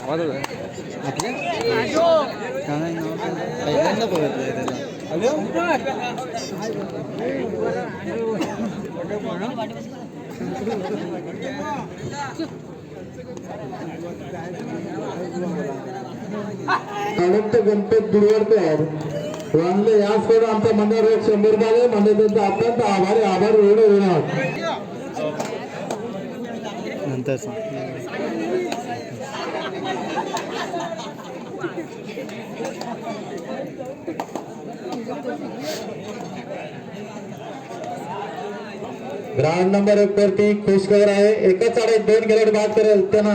आपल्या काय नाही नाव काय? पहिल्यांदा बघितलंय त्याला. अनंत गणपत दुर्वडकर वांगले याचकडे आमच्या मंडळावर एक शंभर रुपये म्हणजे त्यांचा अत्यंत आभारी आभार एवढे होणार. नंतर सांग. ग्राउंड नंबर एक वरती खुशखबर आहे. एकच साडे दोन गेलेट बाद करेल त्यांना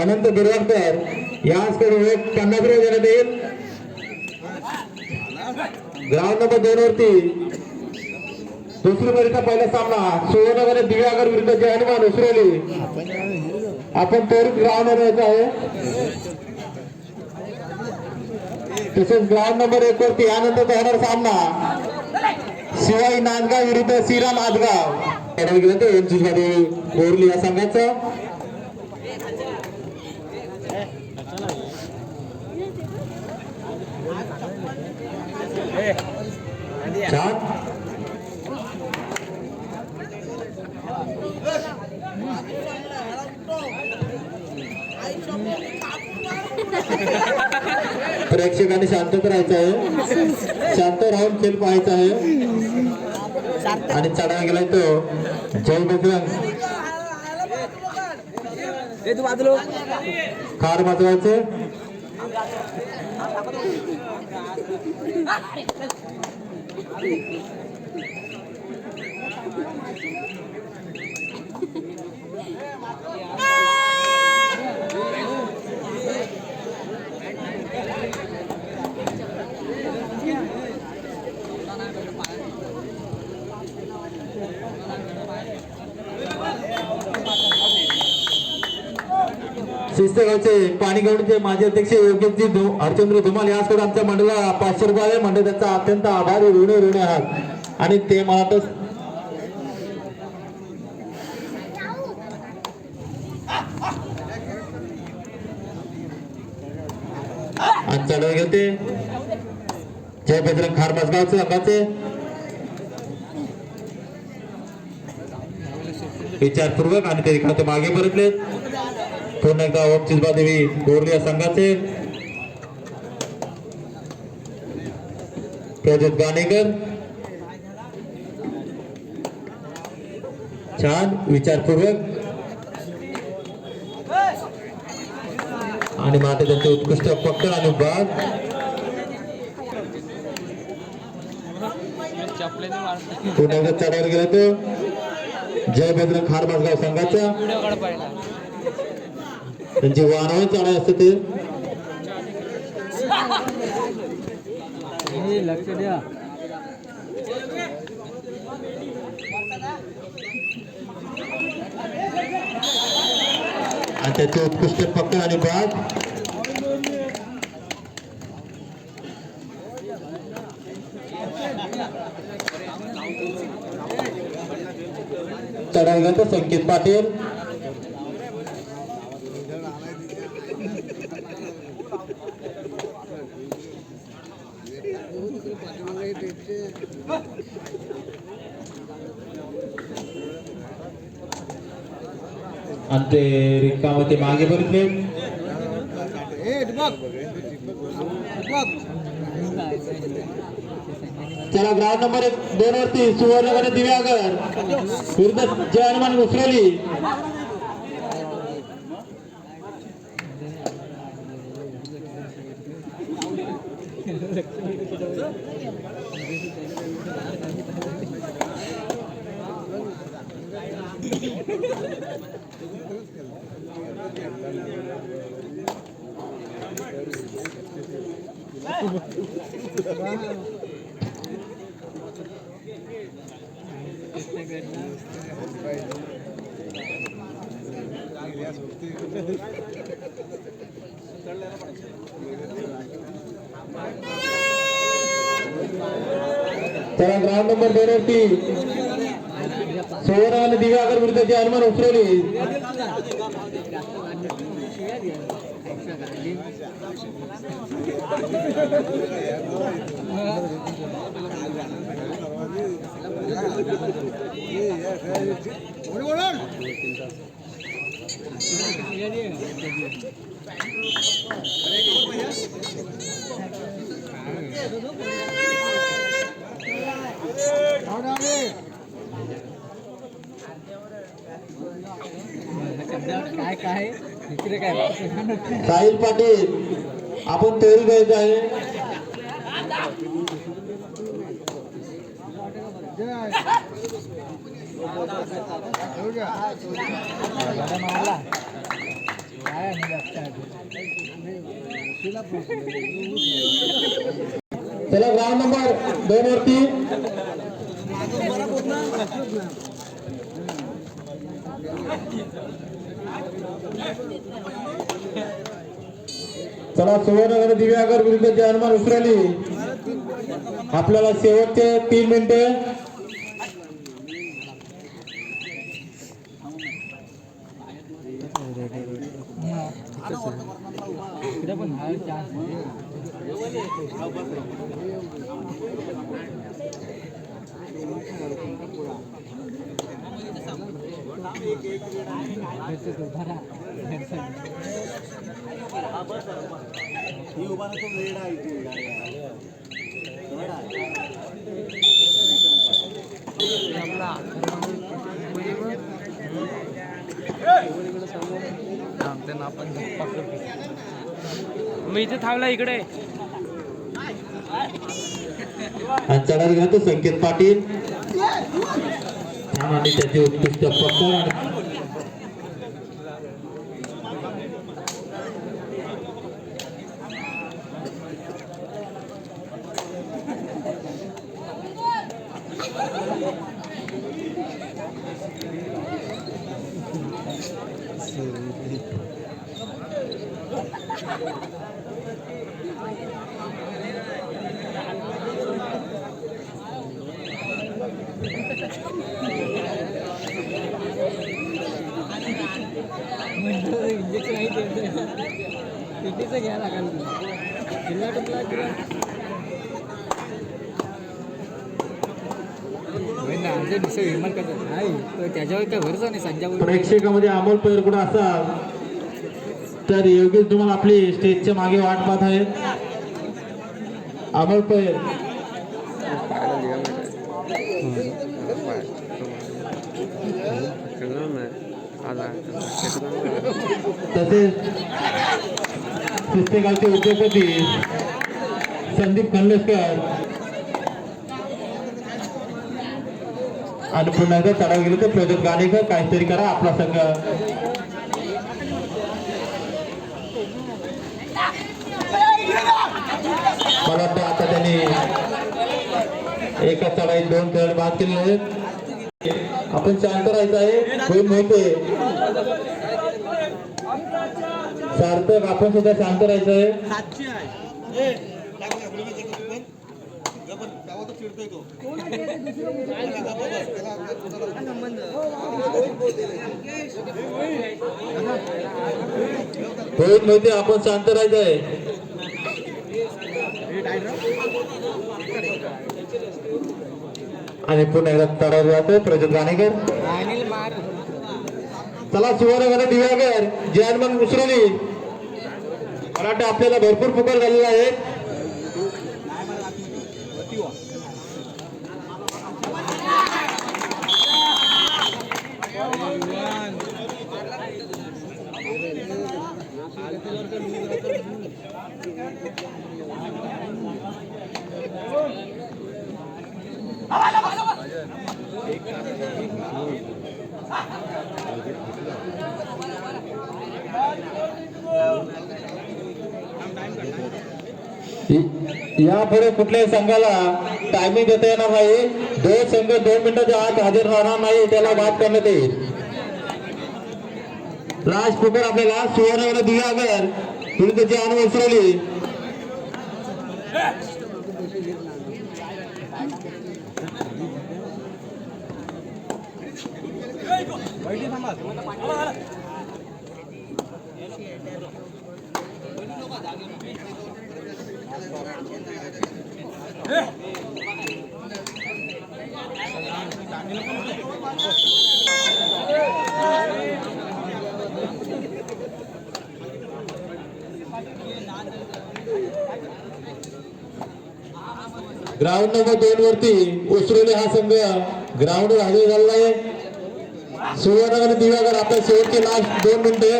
अनंत दुर्वाडकर. याचकडे एक पन्नास रुपये देण्यात येईल ग्राउंड नंबर दोन वरती दुसरी मरीचा पहिला सामना. सुवर्णगर दिव्यागर विरुद्ध जय हनुमान उसरोली. आपण त्वरित ग्राउंडवर यायचं आहे. तसेच ग्राउंड नंबर एक वरती यानंतर होणार सामना. शिवाई नांदगाव विरुद्ध श्रीराम आजगाव खेळायला गेलं बोरली या संघाचं. छान प्रेक्षकांनी शांतता राहायचं आहे. शांत राहून खेळ पाहायचा आहे. आणि चढायला गेलाय तो. जय बजरंग. खार वाजवायचे शिस्तगावचे पाणीगावचे माजी अध्यक्ष योगेशजी हरचंद्र धुमाल याचकडे आमच्या मंडळाला पाचशे रुपये आहे. म्हणजे त्याचा अत्यंत आभारी ऋण ऋण आहात. आणि ते मला तर आणि चढव घेते. जय बजरंग खार मसगावचे अंगाचे विचारपूर्वक आणि ते इकडे मागे परतलेत. एकदा ओम चिजबादेवी बोरली या संघाचे प्रजित गाणेकर. छान विचारपूर्वक. आणि माते त्यांचे उत्कृष्ट पक्कड आणि बाद. पुन्हा एकदा गेला तो जय भद्र खार माझगाव संघाचा त्यांची वाहनावर चढाई असते ते? लक्ष द्या. आणि त्याचे उत्कृष्ट पकड आणि बाद. चढाई घेतो संकेत पाटील. ते रिकाम ते मागे बघितले चला ग्राउंड नंबर एक दोन वरती सुवर्णगड दिव्यागर. विरुद्ध जय हनुमान उसरली. चला ग्राउंड नंबर दोन वरती सुवर्ण आणि दिव्यागर विरुद्ध जे हनुमान उतरवली काय काय इकडे काय साहिल पाटील. आपण तेल करायचं आहे. चला ग्राउंड नंबर दोन वरती. चला सुवर्णगर दिव्यागर विरुद्ध जयहनुमान उसरली. आपल्याला शेवटचे तीन मिनिटे त्यांना आपण मी इथे थांबला इकडे. चढायला गेला तो संकेत पाटील. आणि त्याचे उत्कृष्ट पकड इंजेक्शन आहे कितीचं घ्या लागेल जिल्हा टुकला किंवा विमान कसं नाही त्याच्यावर काय भरोसा नाही संजय प्रेक्षकामध्ये अमोल पैर कुठं असाल तर योगेश तुम्हाला आपली स्टेजच्या मागे वाट पाहत आहेत. अमोल पैर तसेच पुस्तकाचे उद्योगपती संदीप खंडेशकर आणि पुन्हा एकदा चढाव गेले तर प्रज्योत गाणेकर काहीतरी करा आपला संघ. मला वाटतं आता त्यांनी एका चढाईत दोन खेळ बाद केले आहेत. आपण शांत राहायचं आहे. होईल माहिती सार्थक आपण सुद्धा शांत राहायचं आहे. होईल माहिती आपण शांत राहायचं आहे आणि पुन्हा एकदा चढावर जातो प्रज्योत गाणेकर चला सुवर्णगड दिव्यागर जयनमन मुसरली मला वाटतं आपल्याला भरपूर पुकार झालेला आहे. यापुढे कुठल्याही संघाला टायमिंग देता येणार नाही. दोन संघ दोन मिनिटाच्या आत हजर राहणार नाही. त्याला बाद करण्यात येईल. राज कुकर आपल्याला सुवर्णगड तुम्ही त्याची जान विसरली ग्राउंड नंबर दोन वरती उसरवले हा संघ. ग्राउंड हजर झालेला आहे. सुवर्णगर दिवागर दिव्यागर आपल्या शेवटचे लास्ट दोन मिनिटे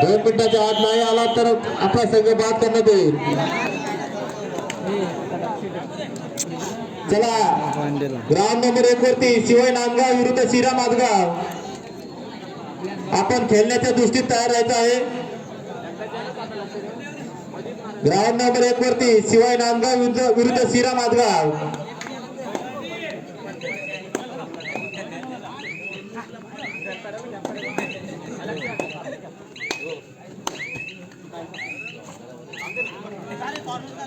दोन मिनिटाच्या आत नाही आला तर आपला संघ बाद करण्यात येईल चला ग्राउंड नंबर एक वरती शिवाय नांदगाव विरुद्ध शिरा माधगाव आपण खेळण्याच्या दृष्टीत तयार राहायचं आहे. ग्राउंड नंबर एक वरती शिवाय नांदगाव विरुद्ध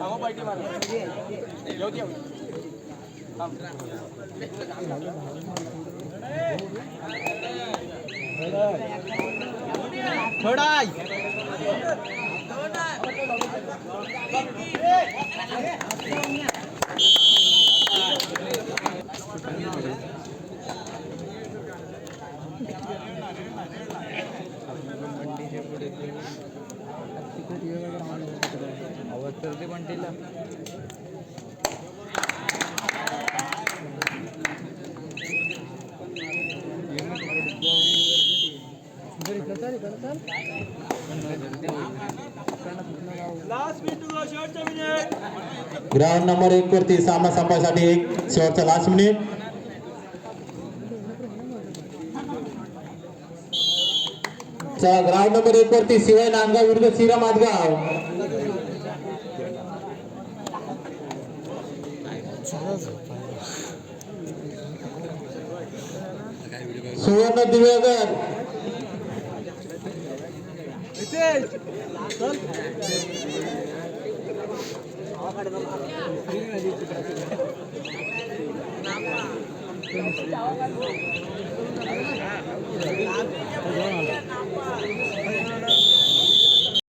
विरुद्ध शिरा माधगाव आवाज तर ते बंटीला ग्राउंड नंबर एक वरती सामना संपायसाठी एक शेवटचा लास्ट मिनिट ग्राउंड नंबर एक वरती शिवाय नांदगाव विरुद्ध शिरा माधगाव सुवर्ण दिव्यागर